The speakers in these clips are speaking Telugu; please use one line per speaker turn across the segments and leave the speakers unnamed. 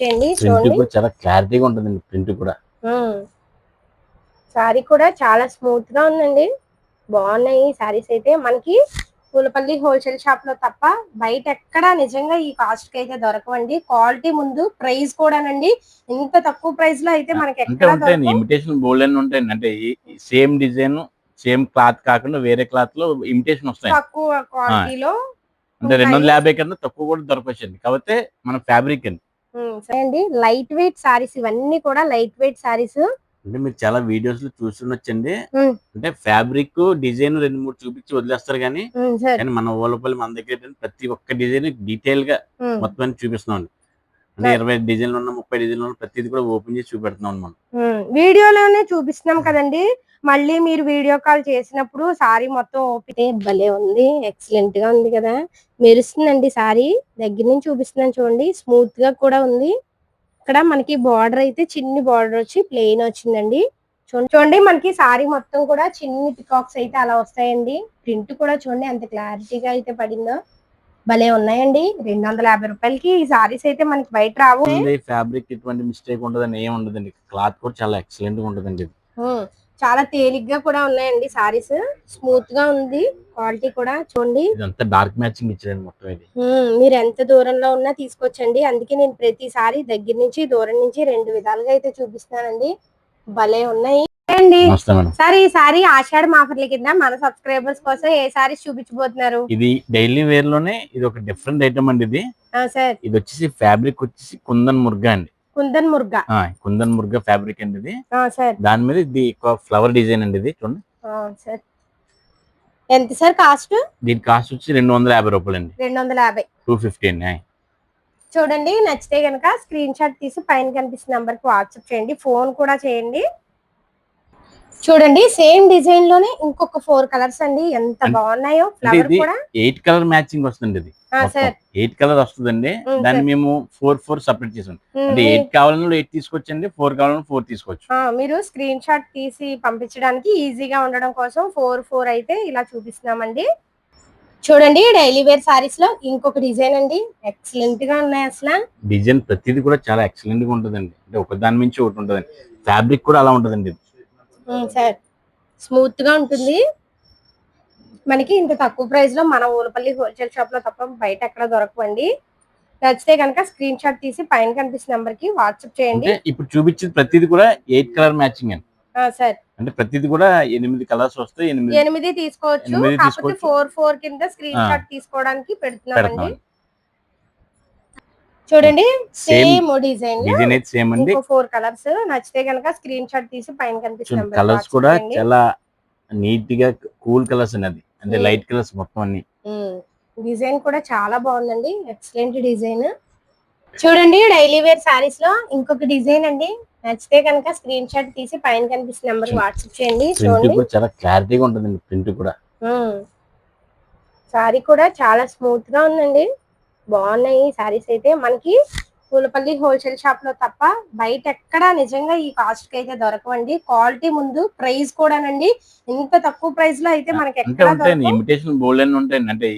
చేయండి
ప్రింట్
చూడండి.
కూడా చాలా క్లారిటీగా ఉంటుందండి ప్రింట్ కూడా.
సారీ కూడా చాలా స్మూత్గా ఉందండి. బాగున్నాయి సారీస్ అయితే. మనకి పూలపల్లి హోల్సేల్ షాప్లో తప్ప బయట ఎక్కడ నిజంగా ఈ కాస్ట్కి అయితే దొరకవండి. క్వాలిటీ ముందు ప్రైస్ కూడానండి. ఇంత తక్కువ ప్రైస్లో అయితే మనకి ఎక్కడ.
ఇమిటేషన్ బోల్డ్ ఉంటాయండి. అంటే సేమ్ డిజైన్ సేమ్ క్లాత్ కాకుండా వేరే క్లాత్లో ఇమిటేషన్ వస్తాయి
తక్కువ క్వాలిటీలో
అంటే రెండు వందల యాభై కన్నా తక్కువ కూడా దొరకవచ్చండి. కాకపోతే మన ఫ్యాబ్రిక్ అండి.
సరే అండి. లైట్ వెయిట్ సారీస్ ఇవన్నీ కూడా లైట్ వెయిట్ సారీస్.
అంటే మీరు చాలా వీడియోస్లో చూస్తుండొచ్చండి అంటే ఫ్యాబ్రిక్ డిజైన్ రెండు మూడు చూపించి వదిలేస్తారు కానీ కానీ మన ఓలపల్లి మన దగ్గర ప్రతి ఒక్క డిజైన్
డీటెయిల్గా
మొత్తం చూపిస్తున్నాం అంటే ఇరవై డిజైన్లు ఉన్న ముప్పై డిజైన్లు ఉన్న ప్రతిది కూడా ఓపెన్ చేసి చూపెడుతున్నాం మనం
వీడియోలోనే చూపిస్తున్నాం కదండి. మళ్ళీ మీరు వీడియో కాల్ చేసినప్పుడు సారీ మొత్తం ఓపెన్ భలే ఉంది. ఎక్సలెంట్గా ఉంది కదా. మెరుస్తుందండి సారీ. దగ్గర నుంచి చూపిస్తున్నాను చూడండి. స్మూత్గా కూడా ఉంది. ఇక్కడ మనకి బార్డర్ అయితే చిన్ని బార్డర్ వచ్చి ప్లెయిన్ వచ్చిందండి. చూడండి. మనకి సారీ మొత్తం కూడా చిన్ని పికాక్స్ అయితే అలా వస్తాయండి. ప్రింట్ కూడా చూడండి ఎంత క్లారిటీగా అయితే పడిందో. భలే ఉన్నాయండి. రెండు వందల యాభై రూపాయలకి ఈ సారీస్ అయితే మనకి బయట రావు.
ఫ్యాబ్రిక్ ఎటువంటి మిస్టేక్ ఉండదని ఏం ఉండదండి. క్లాత్ కూడా చాలా ఎక్సలెంట్గా ఉంటుందండి
చాలా తేలిగ్గా కూడా ఉన్నాయండి సారీస్ స్మూత్గా ఉంది క్వాలిటీ కూడా. చూడండి.
ఇదంతా డార్క్ మ్యాచింగ్ ఇచ్చారండి మొత్తం ఇది.
మీరు ఎంత దూరంలో ఉన్నా తీసుకొచ్చండి అందుకే నేను ప్రతిసారి దగ్గర నుంచి దూరం నుంచి రెండు విధాలుగా అయితే చూపిస్తానండి భలే ఉన్నాయి. అండి. సార్ ఈ సారీ ఆషాఢ ఆఫర్ల కింద మన సబ్స్క్రైబర్స్ కోసం ఏ సారీస్ చూపించబోతున్నారు?
ఇది డైలీ వేర్లోనే ఇది ఒక డిఫరెంట్ ఐటమ్ అండి ఇది.
ఆ, సార్.
ఇది వచ్చేసి ఫ్యాబ్రిక్ వచ్చేసి కుందన్ ముర్గా అండి.
కుందన్ ముర్గా.
కుందన్ ముర్గా ఫ్యాబ్రిక్ అండి ఇది.
సార్.
దాని మీద ఇది ఫ్లవర్ డిజైన్ అండి ఇది చూడండి.
సార్. ఎంత సార్ కాస్ట్?
దీని కాస్ట్ వచ్చి రెండు వందల యాభై రూపాయలు అండి.
రెండు వందల యాభై.
టూ ఫిఫ్టీ
చూడండి నచ్చితే కనుక స్క్రీన్ షాట్ తీసి పైన కనిపిస్తున్న నంబర్కి వాట్సాప్ చేయండి. ఫోన్ కూడా చేయండి. చూడండి సేమ్ డిజైన్లోనే ఇంకొక ఫోర్ కలర్స్ అండి. ఎంత బాగున్నాయో ఫ్లవర్ కూడా.
ఎయిట్ కలర్ మ్యాచింగ్ వస్తుంది ఇది. ఎయిట్ కలర్ వస్తుందండి. దాన్ని. మేము ఫోర్ ఫోర్ సపరేట్ చేసాం. అంటే ఎయిట్ కావాలన్నా ఎయిట్ తీసుకోవచ్చండి ఫోర్ కావాలన్నా ఫోర్ తీసుకోవచ్చు.
మీరు స్క్రీన్ షాట్ తీసి పంపించడానికి ఈజీగా ఉండడం కోసం ఫోర్ ఫోర్ అయితే ఇలా చూపిస్తున్నామండి. చూడండి డైలీ వేర్ సారీస్లో ఇంకొక డిజైన్ అండి. ఎక్సలెంట్గా ఉన్నాయి అసలు.
డిజైన్ ప్రతిది కూడా చాలా ఎక్సలెంట్గా ఉంటుందండి. అంటే ఒక దాని మించి ఒకటి ఉంటుందండి. ఫ్యాబ్రిక్ కూడా అలా ఉంటుందండి.
ఉమ్, సార్ స్మూత్గా ఉంటుంది. మనకి ఇంత తక్కువ ప్రైస్లో మన ఊరపల్లి హోల్సేల్ షాప్లో తప్ప బయట ఎక్కడ దొరకవండి. నచ్చితే కనుక స్క్రీన్ షాట్ తీసి పైన కనిపిస్తున్న నంబర్కి వాట్సాప్ చేయండి.
ఇప్పుడు చూపించిన ప్రతిది కూడా ఎయిట్ కలర్ మ్యాచింగ్ అండి.
సార్.
అంటే ప్రతిది కూడా ఎనిమిది కలర్స్ వస్తాయి ఎనిమిది
తీసుకోవచ్చు. ఫోర్ ఫోర్ కింద స్క్రీన్. షాట్ తీసుకోవడానికి పెడుతున్నామండి.
పెడతాం
చూడండి
సేమ్
డిజైన్
సేమ్ అండి
ఫోర్ కలర్స్ నచ్చితే కనుక స్క్రీన్ షాట్ తీసి పైన కనిపిస్తున్న number కి
కలర్స్ కూడా. చాలా నీట్గా కూల్ కలర్స్ అది అంటే
Hmm.
లైట్ కలర్స్ మొత్తం అన్ని.
డిజైన్ కూడా చాలా బాగుందండి. ఎక్సలెంట్ డిజైన్ చూడండి డైలీ వేర్ సారీస్లో ఇంకొక డిజైన్ అండి. నచ్చితే కనుక స్క్రీన్ షాట్ తీసి పైన కనిపిస్తున్న నెంబర్ వాట్సాప్ చేయండి చూడండి.
కూడా చాలా క్లారిటీగా ఉంటుందండి ప్రింట్ కూడా.
సారీ కూడా చాలా స్మూత్గా ఉందండి. బాగున్నాయి సారీస్ అయితే. మనకి పూలపల్లి హోల్సేల్ షాప్లో తప్ప బయట ఎక్కడ నిజంగా ఈ కాస్ట్కి అయితే దొరకవండి. క్వాలిటీ ముందు ప్రైస్ కూడానండి. ఇంత తక్కువ ప్రైస్లో అయితే మనకి ఎక్కడ.
ఇమిటేషన్ బోల్డ్ అని ఉంటాయండి. అంటే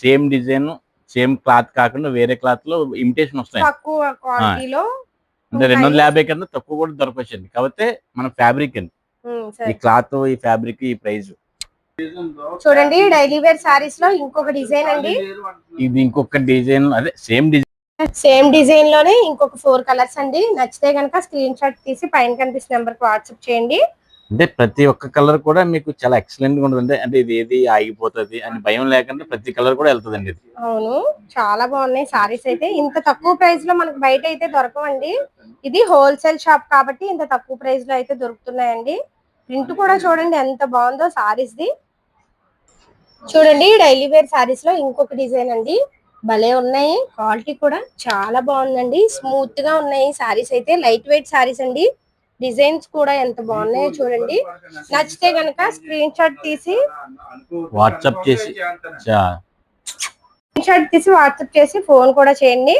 సేమ్ డిజైన్ సేమ్ క్లాత్ కాకుండా వేరే క్లాత్లో ఇమిటేషన్ వస్తాయి
తక్కువ క్వాలిటీలో
అంటే రెండు వందల యాభై కన్నా తక్కువ కూడా దొరకవచ్చండి. కాకపోతే మన ఫ్యాబ్రిక్ అండి. ఈ క్లాత్ ఈ ఫ్యాబ్రిక్ ఈ ప్రైస్
చూడండి డైలీ వేర్ సారీస్లో ఇంకొక డిజైన్ అండి.
ఇది ఇంకొక డిజైన్ అదే సేమ్ డిజైన్
సేమ్ డిజైన్లోనే ఇంకొక ఫోర్ కలర్స్ అండి. నచ్చితే కనుక స్క్రీన్ షాట్ తీసి పైన కనిపిస్తున్న నెంబర్కి వాట్సాప్ చేయండి.
అంటే ప్రతి ఒక్క కలర్ కూడా మీకు చాలా ఎక్సలెంట్గా ఉంటుంది. అంటే ఇది ఏది ఆగిపోతుంది అని భయం లేకుండా ప్రతి కలర్ కూడా వెళ్తుందండి ఇది.
అవును చాలా బాగున్నాయి సారీస్ అయితే. ఇంత తక్కువ ప్రైస్లో మనకి బయట అయితే దొరకవండి. ఇది హోల్సేల్ షాప్ కాబట్టి ఇంత తక్కువ ప్రైస్లో అయితే దొరుకుతున్నాయండి. ప్రింట్ కూడా చూడండి ఎంత బాగుందో సారీస్ ది. చూడండి డైలీ వేర్ సారీస్లో ఇంకొక డిజైన్ అండి. భలే ఉన్నాయి. క్వాలిటీ కూడా చాలా బాగుందండి. స్మూత్గా ఉన్నాయి సారీస్ అయితే. లైట్ వెయిట్ సారీస్ అండి. డిజైన్స్ కూడా ఎంత బాగున్నాయో చూడండి. నచ్చితే గనక స్క్రీన్ షాట్ తీసి
వాట్సాప్ చేసి
స్క్రీన్ షాట్ తీసి వాట్సాప్ చేసి ఫోన్ కూడా చేయండి.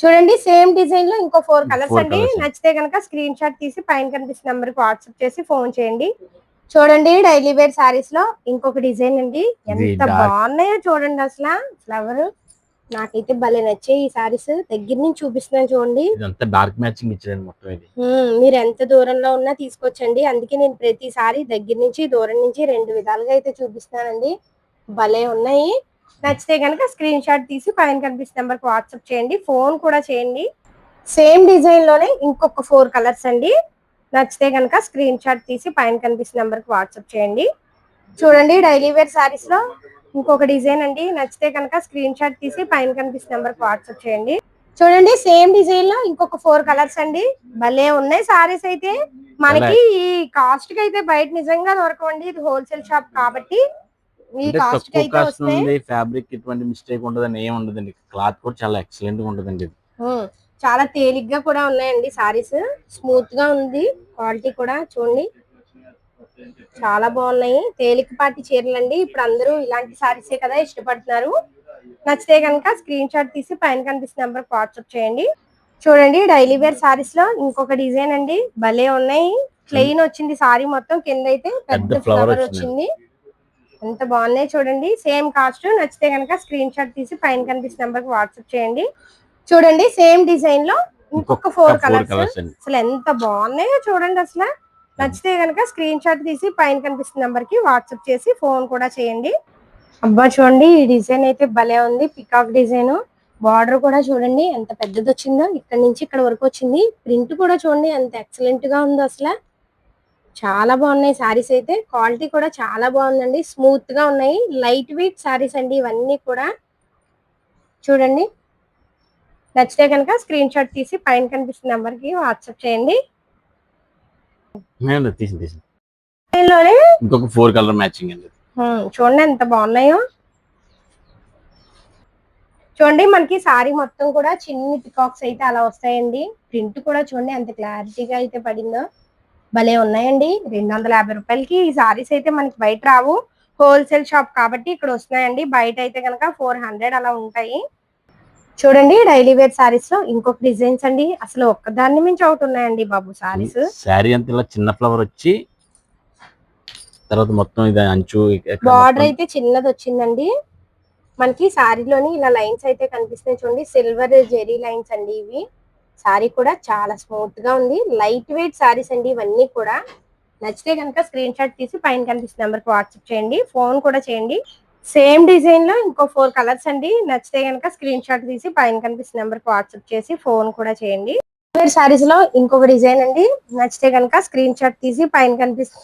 చూడండి సేమ్ డిజైన్లో ఇంకో ఫోర్ కలర్స్ అండి. నచ్చితే కనుక స్క్రీన్ షాట్ తీసి పైన కనిపిస్తున్న నంబర్కి వాట్సాప్ చేసి ఫోన్ చేయండి. చూడండి డైలీ వేర్ సారీస్లో ఇంకొక డిజైన్ అండి. ఎంత. బాగున్నాయో చూడండి అసలు. ఫ్లవర్ నాకైతే భలే నచ్చాయి ఈ సారీస్ దగ్గర నుంచి చూపిస్తున్నాను చూడండి.
ఇదంతా డార్క్ మ్యాచింగ్ ఇచ్చారండి మొత్తం ఇది.
మీరు ఎంత దూరంలో ఉన్నా తీసుకొచ్చండి. అందుకే నేను ప్రతిసారి దగ్గర నుంచి దూరం నుంచి రెండు విధాలుగా అయితే చూపిస్తానండి భలే ఉన్నాయి. నచ్చితే కనుక స్క్రీన్ షాట్ తీసి పైన కనిపిస్తున్న నెంబర్కి వాట్సాప్ చేయండి. ఫోన్ కూడా చేయండి. సేమ్ డిజైన్లోనే ఇంకొక ఫోర్ కలర్స్ అండి. నచ్చితే కనుక స్క్రీన్ షాట్ తీసి పైన కనిపిస్తున్న నెంబర్కి వాట్సాప్ చేయండి. చూడండి డైలీ వేర్ సారీస్లో ఇంకొక డిజైన్ అండి. నచ్చితే కనుక స్క్రీన్ షాట్ తీసి పైన కనిపిస్తున్న నెంబర్కి వాట్సాప్ చేయండి. చూడండి సేమ్ డిజైన్లో ఇంకొక ఫోర్ కలర్స్ అండి. భలే ఉన్నాయి సారీస్ అయితే. మనకి ఈ కాస్ట్కి అయితే బయట నిజంగా దొరకవండి. ఇది హోల్సేల్ షాప్ కాబట్టి. ఈ
కాస్ట్కి
అయితే వస్తాయి
ఫ్యాబ్రిక్ ఇటువంటి మిస్టేక్ ఉండదని ఏం ఉండదండి. క్లాత్ కూడా చాలా ఎక్సలెంట్గా ఉంటదండి
చాలా తేలిగ్గా కూడా ఉన్నాయండి సారీస్. స్మూత్గా ఉంది. క్వాలిటీ కూడా చూడండి. చాలా బాగున్నాయి. తేలికపాటి చీరలు అండి ఇప్పుడు అందరూ ఇలాంటి సారీసే కదా ఇష్టపడుతున్నారు. నచ్చితే కనుక స్క్రీన్ షాట్ తీసి పైన కనిపిస్తున్న నెంబర్ వాట్సాప్ చేయండి. చూడండి డైలీ వేర్ సారీస్లో ఇంకొక డిజైన్ అండి. భలే ఉన్నాయి. ప్లెయిన్ వచ్చింది సారీ మొత్తం. కింద అయితే పెద్ద ఫ్లవర్
వచ్చింది.
వచ్చింది. ఎంత బాగున్నాయి చూడండి. సేమ్ కాస్ట్ నచ్చితే కనుక స్క్రీన్ షాట్ తీసి పైన కనిపిస్తున్న నెంబర్ వాట్సాప్ చేయండి. చూడండి సేమ్ డిజైన్లో ఇంకొక ఫోర్ కలర్స్ అసలు ఎంత బాగున్నాయో చూడండి అసలు. నచ్చితే కనుక స్క్రీన్ షాట్ తీసి పైన కనిపిస్తున్న నంబర్కి వాట్సాప్ చేసి ఫోన్ కూడా చేయండి. అబ్బా చూడండి ఈ డిజైన్ అయితే భలే ఉంది. పికాక్ డిజైన్ బార్డర్ కూడా చూడండి ఎంత పెద్దది వచ్చిందో. ఇక్కడ నుంచి ఇక్కడ వరకు వచ్చింది. ప్రింట్ కూడా చూడండి ఎంత ఎక్సలెంట్గా ఉందో అసలు. చాలా బాగున్నాయి సారీస్ అయితే. క్వాలిటీ కూడా చాలా బాగుందండి. స్మూత్గా ఉన్నాయి. లైట్ వెయిట్ సారీస్ అండి ఇవన్నీ కూడా. చూడండి నచ్చితే కనుక స్క్రీన్ షాట్ తీసి పైన కనిపిస్తున్న నెంబర్కి వాట్సాప్ చేయండి.
నేను తీసి తీసి.
దీనిలోనే
ఇంకొక ఫోర్ కలర్ మ్యాచింగ్ అండి.
ఉమ్, చూడండి ఎంత బాగున్నాయో. చూడండి మనకి సారీ మొత్తం కూడా చిన్ని పికాక్స్ అయితే అలా వస్తాయండి. ప్రింట్ కూడా చూడండి ఎంత క్లారిటీగా అయితే పడిందో. భలే ఉన్నాయండి. రెండు వందల యాభై రూపాయలకి ఈ సారీస్ అయితే మనకి బయట రావు. హోల్సేల్ షాప్ కాబట్టి ఇక్కడ వస్తున్నాయండి. బయట అయితే కనుక ఫోర్ హండ్రెడ్ అలా ఉంటాయి. చూడండి డైలీ వేర్ సారీస్లో ఇంకొక డిజైన్స్ అండి. అసలు ఒక్కదాన్ని మించి ఒకటి ఉన్నాయండి బాబు సారీస్.
శారీ అంతా ఇలా చిన్న ఫ్లవర్ వచ్చి తర్వాత మొత్తం ఇది అంచు
బార్డర్ అయితే చిన్నది వచ్చిందండి. మనకి సారీలోని ఇలా లైన్స్ అయితే కనిపిస్తున్నాయి చూడండి. సిల్వర్ జెరీ లైన్స్ అండి ఇవి. సారీ కూడా చాలా స్మూత్గా ఉంది. లైట్ వెయిట్ సారీస్ అండి ఇవన్నీ కూడా. నచ్చితే కనుక స్క్రీన్ షాట్ తీసి పైన కనిపిస్తున్న నెంబర్కి వాట్సాప్ చేయండి. ఫోన్ కూడా చేయండి. సేమ్ డిజైన్లో ఇంకో ఫోర్ కలర్స్ అండి. నచ్చితే కనుక స్క్రీన్ షాట్ తీసి పైన కనిపిస్తున్న నెంబర్కి వాట్సాప్ చేసి ఫోన్ కూడా చేయండి. సారీస్లో ఇంకొక డిజైన్ అండి. నచ్చితే కనుక స్క్రీన్ షాట్ తీసి పైన కనిపిస్తు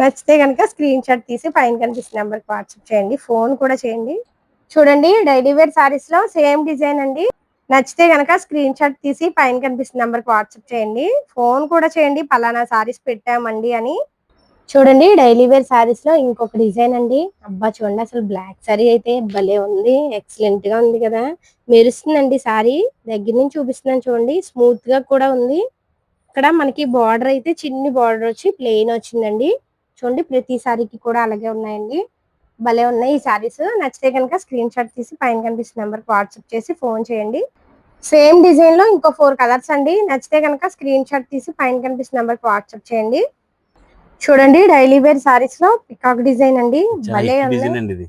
నచ్చితే కనుక స్క్రీన్ షాట్ తీసి పైన కనిపిస్తున్న నెంబర్కి వాట్సాప్ చేయండి. ఫోన్ కూడా చేయండి. చూడండి డైలీ వేర్ సారీస్లో సేమ్ డిజైన్ అండి. నచ్చితే కనుక స్క్రీన్ షాట్ తీసి పైన కనిపిస్తున్న నెంబర్కి వాట్సాప్ చేయండి. ఫోన్ కూడా చేయండి. పలానా సారీస్ పెట్టామండి అని. చూడండి డైలీ వేర్ సారీస్లో ఇంకొక డిజైన్ అండి. అబ్బా చూడండి అసలు బ్లాక్ సారీ అయితే భలే ఉంది. ఎక్సలెంట్గా ఉంది కదా. మెరుస్తుందండి సారీ దగ్గర నుంచి చూపిస్తున్నాను చూడండి. స్మూత్గా కూడా ఉంది. ఇక్కడ మనకి బార్డర్ అయితే చిన్ని బార్డర్ వచ్చి ప్లెయిన్ వచ్చిందండి. చూడండి ప్రతి సారీకి కూడా అలాగే ఉన్నాయండి. భలే ఉన్నాయి ఈ సారీస్ నచ్చితే కనుక స్క్రీన్ షాట్ తీసి పైన కనిపిస్తున్న నెంబర్ వాట్సాప్ చేసి ఫోన్ చేయండి. సేమ్ డిజైన్లో ఇంకో ఫోర్ కలర్స్ అండి. నచ్చితే కనుక స్క్రీన్ షాట్ తీసి పైన కనిపిస్తున్న నెంబర్ వాట్సాప్ చేయండి. చూడండి డైలీ వేర్ సారీస్లో పికాక్ డిజైన్ అండి. భలే ఉంది.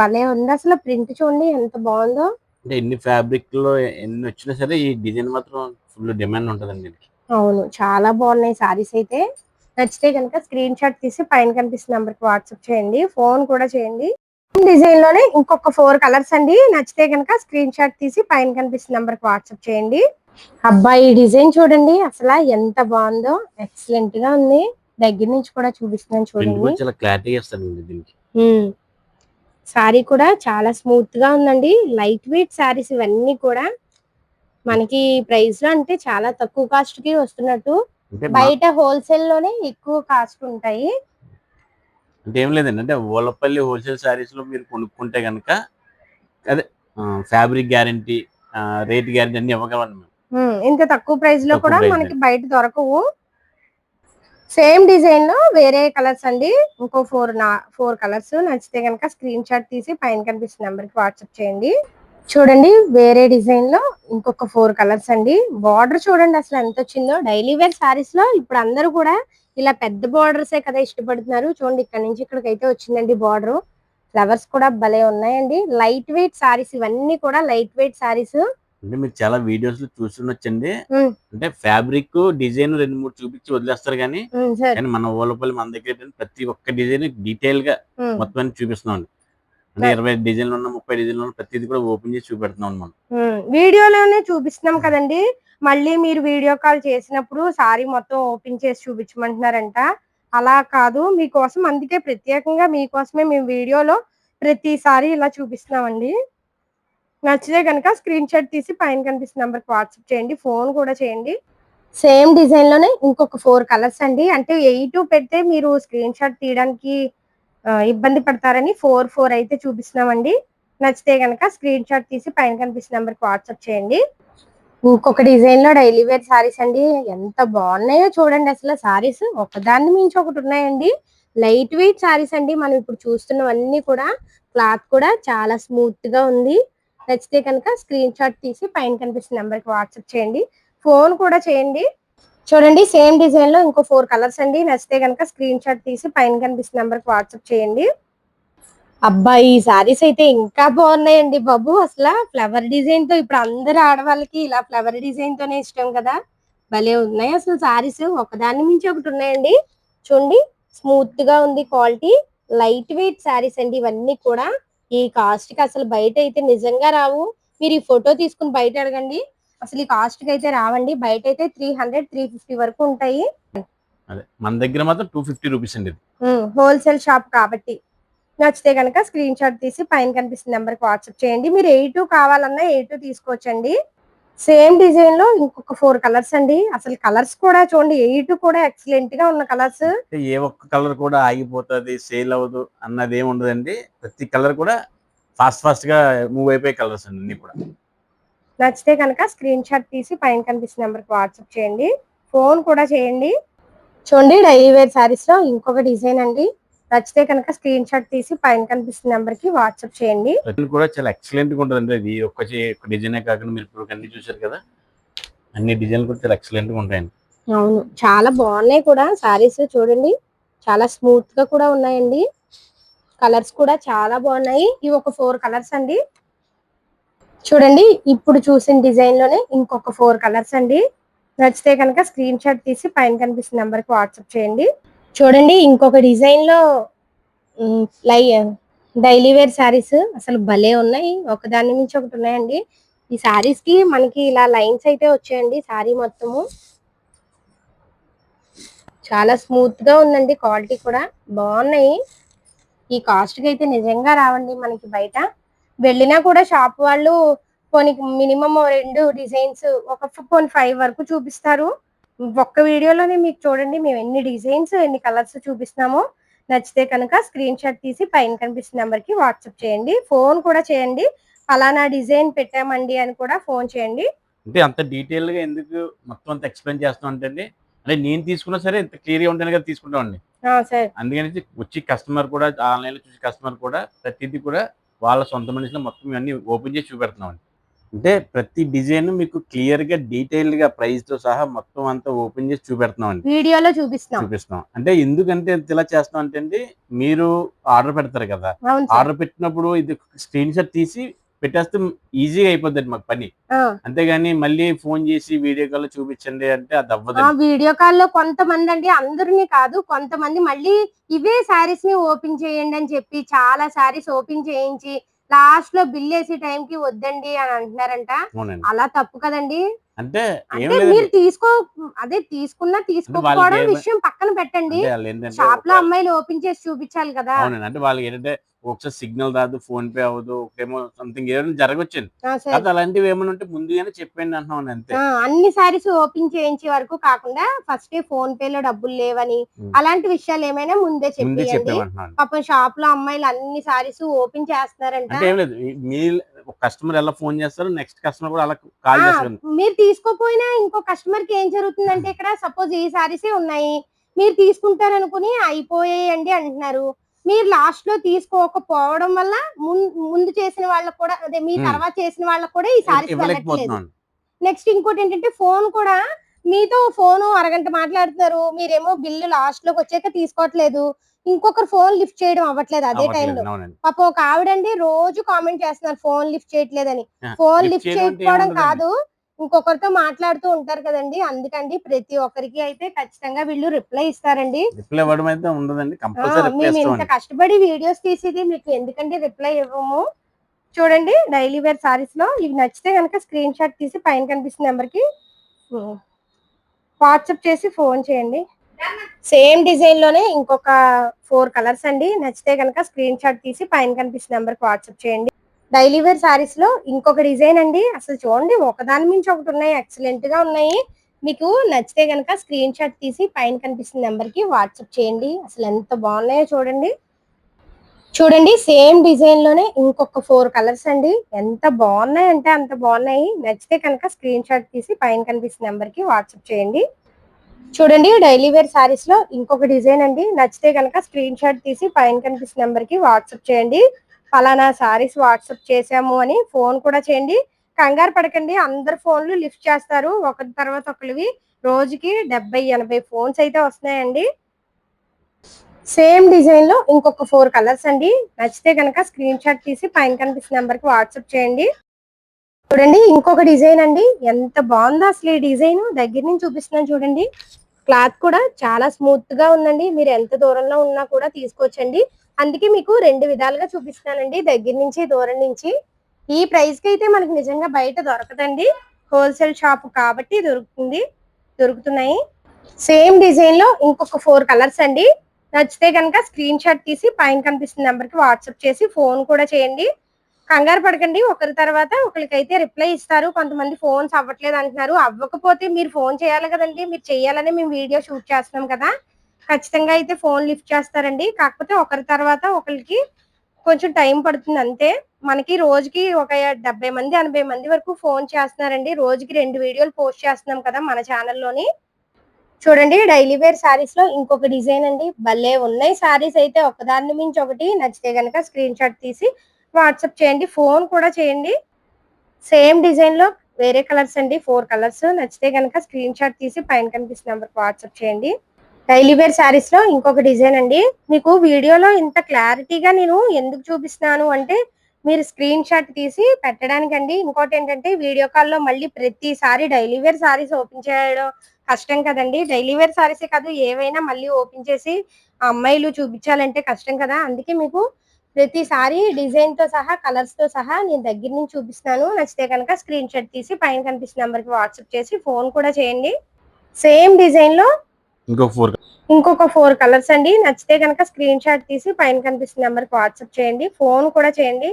భలే ఉంది. అసలు ప్రింట్ చూడండి ఎంత బాగుందో.
అంటే ఎన్ని ఫ్యాబ్రిక్లో ఎన్ని వచ్చినా సరే ఈ డిజైన్ మాత్రం ఫుల్ డిమాండ్ ఉంటదండి
అవును చాలా బాగున్నాయి సారీస్ అయితే. నచ్చితే కనుక స్క్రీన్ షాట్ తీసి పైన కనిపిస్తున్న నంబర్కి వాట్సాప్ చేయండి ఫోన్ కూడా చేయండి. డిజైన్లోనే ఇంకొక ఫోర్ కలర్స్ అండి. నచ్చితే కనుక స్క్రీన్ షాట్ తీసి పైన కనిపిస్తున్న నంబర్కి వాట్సాప్ చేయండి. అబ్బాయి డిజైన్ చూడండి అసలు ఎంత బాగుందో. ఎక్సలెంట్గా ఉంది. దగ్గర నుంచి కూడా చూపిస్తున్నాను చూడండి.
దీనికి.
ఉమ్. సారీ కూడా చాలా స్మూత్గా ఉందండి. లైట్ వెయిట్ సారీస్ ఇవన్నీ కూడా మనకి ప్రైస్లో అంటే చాలా తక్కువ కాస్ట్కి వస్తున్నట్టు. బయట హోల్సేల్లోనే ఎక్కువ కాస్ట్ ఉంటాయి.
అంటే ఏం లేదండి. అంటే ఓలపల్లి హోల్సేల్ శారీస్లో మీరు కొనుక్కుంటే కనుక అదే ఫ్యాబ్రిక్ గ్యారంటీ రేట్ గ్యారంటీ అన్ని
ఉమ్, ఇంత తక్కువ
ప్రైస్లో
కూడా మనకి బయట దొరకవు. సేమ్ డిజైన్లో వేరే కలర్స్ అండి. ఇంకో ఫోర్ నా ఫోర్ కలర్స్. నచ్చితే కనుక స్క్రీన్ షాట్ తీసి పైన కనిపిస్తున్న నెంబర్కి వాట్సాప్ చేయండి. చూడండి వేరే డిజైన్లో ఇంకొక ఫోర్ కలర్స్ అండి. బార్డర్ చూడండి అసలు ఎంత వచ్చిందో. డైలీ వేర్ సారీస్లో ఇప్పుడు అందరూ కూడా ఇలా పెద్ద బార్డర్స్ కదా ఇష్టపడుతున్నారు. చూడండి ఇక్కడ నుంచి ఇక్కడికి అయితే వచ్చిందండి బార్డర్. ఫ్లవర్స్ కూడా భలే ఉన్నాయండి. లైట్ వెయిట్ సారీస్ ఇవన్నీ కూడా లైట్ వెయిట్ సారీస్
అంటే మీరు చాలా వీడియోస్లో చూస్తుండొచ్చండి. అంటే ఫ్యాబ్రిక్ డిజైన్ రెండు మూడు చూపించి వదిలేస్తారు కానీ కానీ మన ఓలపల్లి మన దగ్గర ప్రతి ఒక్క డిజైన్ డీటెయిల్గా మొత్తం అన్ని చూపిస్తున్నాం. అండి అంటే. ఇరవై డిజైన్లు ఉన్న ముప్పై డిజైన్లు ఉన్న ప్రతిది కూడా ఓపెన్ చేసి చూపెడుతున్నాం మనం
వీడియోలోనే చూపిస్తున్నాం కదండి. మళ్ళీ మీరు వీడియో కాల్ చేసినప్పుడు సారీ మొత్తం ఓపెన్ చేసి చూపించమంటున్నారంట. అలా కాదు మీకోసం అందుకే ప్రత్యేకంగా మీకోసమే మేము వీడియోలో ప్రతిసారి ఇలా చూపిస్తున్నామండి. నచ్చితే కనుక స్క్రీన్ షాట్ తీసి పైన కనిపిస్తున్న నెంబర్కి వాట్సాప్ చేయండి ఫోన్ కూడా చేయండి. సేమ్ డిజైన్లోనే ఇంకొక ఫోర్ కలర్స్ అండి. అంటే ఎయిట్ పెడితే మీరు స్క్రీన్ షాట్ తీయడానికి ఇబ్బంది పడతారని ఫోర్ ఫోర్ అయితే చూపిస్తున్నామండి. నచ్చితే కనుక స్క్రీన్ షాట్ తీసి పైన కనిపిస్తున్న నెంబర్కి వాట్సాప్ చేయండి. ఇంకొక డిజైన్లో డైలీ వేర్ సారీస్ అండి. ఎంత బాగున్నాయో చూడండి అసలు సారీస్. ఒకదాన్ని మించి ఒకటి ఉన్నాయండి. లైట్ వెయిట్ సారీస్ అండి. మనం ఇప్పుడు చూస్తున్నవన్నీ కూడా క్లాత్ కూడా చాలా స్మూత్గా ఉంది. నచ్చితే కనుక స్క్రీన్ షాట్ తీసి పైన కనిపిస్తున్న నెంబర్కి వాట్సాప్ చేయండి. ఫోన్ కూడా చేయండి. చూడండి సేమ్ డిజైన్లో ఇంకో ఫోర్ కలర్స్ అండి. నచ్చితే కనుక స్క్రీన్ షాట్ తీసి పైన కనిపిస్తున్న నెంబర్కి వాట్సాప్ చేయండి. అబ్బాయి ఈ సారీస్ అయితే ఇంకా బాగున్నాయండి బాబు. అసలు ఫ్లవర్ డిజైన్తో ఇప్పుడు అందరు ఆడవాళ్ళకి ఇలా ఫ్లవర్ డిజైన్ తోనే ఇష్టం కదా. భలే ఉన్నాయి అసలు సారీస్ ఒకదాని మించి ఒకటి ఉన్నాయండి. చూడండి స్మూత్గా ఉంది క్వాలిటీ లైట్ వెయిట్ సారీస్ అండి ఇవన్నీ కూడా. ఈ కాస్ట్కి అసలు బయట అయితే నిజంగా రావు. మీరు ఈ ఫోటో తీసుకుని బయట అడగండి. అసలు ఈ కాస్ట్కి అయితే రావండి. బయట అయితే త్రీ హండ్రెడ్ త్రీ ఫిఫ్టీ వరకు ఉంటాయి.
అదే మన దగ్గర మాత్రం టూ ఫిఫ్టీ రూపీస్ అండి.
హోల్సేల్ షాప్ కాబట్టి. నచ్చితే కనుక స్క్రీన్ షాట్ తీసి పైన కనిపిస్తున్న నెంబర్కి వాట్సాప్ చేయండి. మీరు ఎయిట్ కావాలన్నా ఎయిట్ తీసుకోవచ్చండి. సేమ్ డిజైన్లో ఇంకొక ఫోర్ కలర్స్ అండి. అసలు కలర్స్ కూడా చూడండి ఎయిట్ కూడా ఎక్సలెంట్గా ఉన్న కలర్స్.
ఏ ఒక్క కలర్ కూడా ఆగిపోతుంది సేల్ అవ్వదు అన్నది ఏమి ఉండదండి ప్రతి కలర్ కూడా ఫాస్ట్ ఫాస్ట్గా మూవ్ అయిపోయే కలర్స్ అండి అన్ని కూడా.
నచ్చితే కనుక స్క్రీన్ షాట్ తీసి పైన కనిపిస్తున్న నెంబర్కి వాట్సాప్ చేయండి. ఫోన్ కూడా చేయండి. చూడండి డైలీ వేర్ సారీస్లో ఇంకొక డిజైన్ అండి. నచ్చితే కనుక స్క్రీన్ షాట్ తీసి పైన కనిపిస్తున్న నెంబర్కి వాట్సాప్ చేయండి.
కూడా చాలా ఎక్సలెంట్గా ఉంటుంది ఇది ఒక్క డిజైనే కాకుండా మీరు ఇప్పుడు అన్ని చూసారు కదా? అన్ని డిజైన్లు కూడా చాలా ఎక్సలెంట్గా ఉంటాయండి.
అవును. చాలా బాగున్నాయి కూడా. సారీస్ చూడండి. చాలా స్మూత్గా కూడా ఉన్నాయండి. కలర్స్ కూడా చాలా బాగున్నాయి. ఇవి ఒక ఫోర్ కలర్స్ అండి. చూడండి. ఇప్పుడు చూసిన డిజైన్లోనే ఇంకొక ఫోర్ కలర్స్ అండి. నచ్చితే కనుక స్క్రీన్ షాట్ తీసి పైన కనిపిస్తున్న నెంబర్కి వాట్సాప్ చేయండి. చూడండి ఇంకొక డిజైన్లో లై డైలీ వేర్ సారీస్ అసలు భలే ఉన్నాయి. ఒకదాని నుంచి ఒకటి ఉన్నాయండి. ఈ సారీస్కి మనకి ఇలా లైన్స్ అయితే వచ్చాయండి సారీ మొత్తము. చాలా స్మూత్గా ఉందండి క్వాలిటీ కూడా బాగున్నాయి. ఈ కాస్ట్కి అయితే నిజంగా రావండి మనకి బయట. వెళ్ళినా కూడా షాప్ వాళ్ళు కొన్ని మినిమం రెండు డిజైన్స్ ఒక పోనీ ఫైవ్ వరకు చూపిస్తారు. ఒక్క వీడియోలోనే మీకు చూడండి మేము ఎన్ని డిజైన్స్ ఎన్ని కలర్స్ చూపిస్తున్నామో నచ్చితే కనుక స్క్రీన్ షాట్ తీసి పైన కనిపిస్తున్న నెంబర్కి వాట్సాప్ చేయండి ఫోన్ కూడా చేయండి. అలానా డిజైన్ పెట్టామండి అని కూడా ఫోన్ చేయండి.
అంటే అంత డీటెయిల్గా ఎందుకు మొత్తం అంత ఎక్స్ప్లెయిన్ చేస్తాం అంటే అంటే నేను తీసుకున్నా సరే ఇంత క్లియర్గా ఉంటాను కదా తీసుకుంటామండి.
ఆ, సరే.
అందుకని వచ్చి కస్టమర్ కూడా ఆన్లైన్లో చూసి కస్టమర్ కూడా ప్రతిదీ కూడా వాళ్ళ సొంత మనుషులు మొత్తం అన్ని ఓపెన్ చేసి చూపెడుతున్నాం అండి అంటే ప్రతి డిజైన్ మీకు క్లియర్గా డీటెయిల్గా ప్రైస్తో సహా మొత్తం అంతా ఓపెన్ చేసి చూపెడుతున్నాం అండి
వీడియోలో చూపిస్తాం.
చూపిస్తాం. అంటే ఎందుకంటే ఇలా చేస్తాం అంటే అండి మీరు ఆర్డర్ పెడతారు కదా. ఆర్డర్ పెట్టినప్పుడు ఇది స్క్రీన్ షాట్ తీసి పెట్టేస్తే ఈజీగా అయిపోద్ది మాకు పని. అంతేగాని మళ్ళీ ఫోన్ చేసి వీడియో కాల్ చూపించండి అంటే అది అవ్వదు
వీడియో కాల్లో కొంతమంది అండి అందరినీ కాదు కొంతమంది మళ్ళీ ఇవే శారీస్ని ఓపెన్ చేయండి అని చెప్పి చాలా శారీస్ ఓపెన్ చేయించి లాస్ట్లో బిల్ వేసే టైం కి వద్దండి అని అంటున్నారంట. అలా తప్పు కదండి.
అంటే
మీరు తీసుకో అదే తీసుకున్నా తీసుకోకపోవడం విషయం పక్కన పెట్టండి.
షాప్లో
అమ్మాయిలు ఓపెన్ చేసి చూపించాలి కదా.
అవునండి. అంటే వాళ్ళకి ఏంటంటే ఒకసారి సిగ్నల్ రాదు ఫోన్ పే అవ్వదు ఒకటేమో సంథింగ్
ఆ, సరే.
కాదు అలాంటివి ఏమైనా ఉంటే ముందుగానే చెప్పండి అంటున్నాను అంతే.
అన్ని సారీస్ ఓపెన్ చేయించే వరకు కాకుండా ఫస్ట్ ఫోన్ పే లో డబ్బులు లేవని. అలాంటి విషయాలు ఏమైనా ముందే
చెప్పేమంటున్నాను
పాపం షాప్లో అమ్మాయిలు అన్ని సారీస్ ఓపెన్ చేస్తున్నారంట.
ఏం లేదు. ఈ- మీ కస్టమర్ ఎలా ఫోన్ చేస్తారు నెక్స్ట్ కస్టమర్ కూడా అలా కాల్ చేస్తారు.
మీరు తీసుకోపోయినా ఇంకో కస్టమర్కి ఏం జరుగుతుందంటే ఇక్కడ సపోజ్ ఈ సారీసే ఉన్నాయి మీరు తీసుకుంటారనుకుని అయిపోయాయండి అంటున్నారు. మీరు లాస్ట్లో తీసుకోకపోవడం వల్ల ముందు చేసిన వాళ్ళకు కూడా అదే మీ. తర్వాత చేసిన వాళ్ళకు కూడా ఈ సారీస్ నెక్స్ట్ ఇంకోటి ఏంటంటే ఫోన్ కూడా మీతో ఫోన్ అరగంట మాట్లాడుతున్నారు. మీరేమో బిల్లు లాస్ట్లోకి వచ్చాక తీసుకోవట్లేదు. ఇంకొకరు ఫోన్ లిఫ్ట్ చేయడం అవ్వట్లేదు అదే టైంలో పాప ఒక ఆవిడండి రోజు కామెంట్ చేస్తున్నారు ఫోన్ లిఫ్ట్ చేయట్లేదని. ఫోన్ లిఫ్ట్ చేయకపోవడం. కాదు ఇంకొకరితో మాట్లాడుతూ ఉంటారు కదండి. అందుకండి ప్రతి ఒక్కరికి అయితే ఖచ్చితంగా వీళ్ళు రిప్లై ఇస్తారండి.
రిప్లై ఇవ్వడం అయితే ఉండదండి
ఆ,
కంపల్సరీ రిప్లై
మేము ఇంత కష్టపడి వీడియోస్ తీసేది మీకు ఎందుకంటే రిప్లై ఇవ్వము? చూడండి డైలీ వేర్ సారీస్లో ఇవి నచ్చితే కనుక స్క్రీన్ షాట్ తీసి పైన కనిపిస్తున్న నెంబర్కి వాట్సాప్ చేసి ఫోన్ చేయండి. సేమ్ డిజైన్లోనే ఇంకొక ఫోర్ కలర్స్ అండి. నచ్చితే కనుక స్క్రీన్ షాట్ తీసి పైన కనిపిస్తున్న నెంబర్కి వాట్సాప్ చేయండి. డైలీ వేర్ సారీస్లో ఇంకొక డిజైన్ అండి. అసలు చూడండి ఒకదాని మించి ఒకటి ఉన్నాయి. ఎక్సలెంట్గా ఉన్నాయి. మీకు నచ్చితే కనుక స్క్రీన్ షాట్ తీసి పైన కనిపిస్తున్న నెంబర్కి వాట్సాప్ చేయండి. అసలు ఎంత బాగున్నాయో చూడండి. చూడండి సేమ్ డిజైన్లోనే ఇంకొక ఫోర్ కలర్స్ అండి. ఎంత బాగున్నాయి అంటే అంత బాగున్నాయి. నచ్చితే కనుక స్క్రీన్ షాట్ తీసి పైన కనిపిస్తున్న నెంబర్కి వాట్సాప్ చేయండి. చూడండి డైలీ వేర్ సారీస్లో ఇంకొక డిజైన్ అండి. నచ్చితే కనుక స్క్రీన్ షాట్ తీసి పైన కనిపిస్తున్న నెంబర్కి వాట్సాప్ చేయండి. ఫలానా సారీస్ వాట్సాప్ చేసాము అని ఫోన్ కూడా చేయండి. కంగారు పడకండి అందరు ఫోన్లు లిఫ్ట్ చేస్తారు. ఒకరి తర్వాత ఒకరివి రోజుకి డెబ్బై ఎనభై ఫోన్స్ అయితే వస్తున్నాయండి. సేమ్ డిజైన్లో ఇంకొక ఫోర్ కలర్స్ అండి. నచ్చితే కనుక స్క్రీన్ షాట్ తీసి పైన కనిపిస్తున్న నెంబర్కి వాట్సాప్ చేయండి. చూడండి ఇంకొక డిజైన్ అండి. ఎంత బాగుందో అసలు ఈ డిజైన్. దగ్గర నుంచి చూపిస్తున్నాను చూడండి. క్లాత్ కూడా చాలా స్మూత్గా ఉందండి. మీరు ఎంత దూరంలో ఉన్నా కూడా తీసుకోవచ్చండి. అందుకే మీకు రెండు విధాలుగా చూపిస్తున్నానండి. దగ్గర నుంచి దూరం నుంచి. ఈ ప్రైస్కి అయితే మనకి నిజంగా బయట దొరకదండి. హోల్సేల్ షాప్ కాబట్టి దొరుకుతుంది. దొరుకుతున్నాయి. సేమ్ డిజైన్లో ఇంకొక ఫోర్ కలర్స్ అండి. నచ్చితే కనుక స్క్రీన్ షాట్ తీసి పైన కనిపిస్తున్న నెంబర్కి వాట్సాప్ చేసి ఫోన్ కూడా చేయండి. కంగారు పడకండి. ఒకరి తర్వాత ఒకరికైతే రిప్లై ఇస్తారు. కొంతమంది ఫోన్స్ అవ్వట్లేదు అంటున్నారు. అవ్వకపోతే మీరు ఫోన్ చేయాలి కదండి. మీరు చేయాలని మేము వీడియో షూట్ చేస్తున్నాం కదా. ఖచ్చితంగా అయితే ఫోన్ లిఫ్ట్ చేస్తారండి. కాకపోతే ఒకరి తర్వాత ఒకరికి కొంచెం టైం పడుతుంది అంతే. మనకి రోజుకి ఒక డెబ్బై మంది ఎనభై మంది వరకు ఫోన్ చేస్తున్నారండి. రోజుకి రెండు వీడియోలు పోస్ట్ చేస్తున్నాం కదా మన ఛానల్లోని. చూడండి డైలీ వేర్ సారీస్లో ఇంకొక డిజైన్ అండి. భలే ఉన్నాయి సారీస్ అయితే. ఒకదాని మించి ఒకటి. నచ్చితే గనక స్క్రీన్ షాట్ తీసి వాట్సాప్ చేయండి ఫోన్ కూడా చేయండి. సేమ్ డిజైన్లో వేరే కలర్స్ అండి ఫోర్ కలర్స్. నచ్చితే కనుక స్క్రీన్ షాట్ తీసి పైన కనిపిస్తున్న నెంబర్కి వాట్సాప్ చేయండి. డైలీ వేర్ సారీస్లో ఇంకొక డిజైన్ అండి. మీకు వీడియోలో ఇంత క్లారిటీగా నేను ఎందుకు చూపిస్తున్నాను అంటే మీరు స్క్రీన్ షాట్ తీసి పెట్టడానికండి. ఇంకోటి ఏంటంటే వీడియో కాల్లో మళ్ళీ ప్రతిసారి డైలీ వేర్ సారీస్ ఓపెన్ చేయడం కష్టం కదండి. డైలీ వేర్ శారీసే కాదు ఏవైనా మళ్ళీ ఓపెన్ చేసి అమ్మాయిలు చూపించాలంటే కష్టం కదా. అందుకే మీకు ప్రతిసారి డిజైన్తో సహా కలర్స్తో సహా నేను దగ్గర నుంచి చూపిస్తున్నాను. నచ్చితే కనుక స్క్రీన్ షాట్ తీసి పైన కనిపిస్తున్న నెంబర్కి వాట్సాప్ చేసి ఫోన్ కూడా చేయండి. సేమ్ డిజైన్లో
ఇంకొక ఫోర్
ఇంకొక ఫోర్ కలర్స్ అండి. నచ్చితే కనుక స్క్రీన్ షాట్ తీసి పైన కనిపిస్తున్న నెంబర్కి వాట్సాప్ చేయండి. ఫోన్ కూడా చేయండి.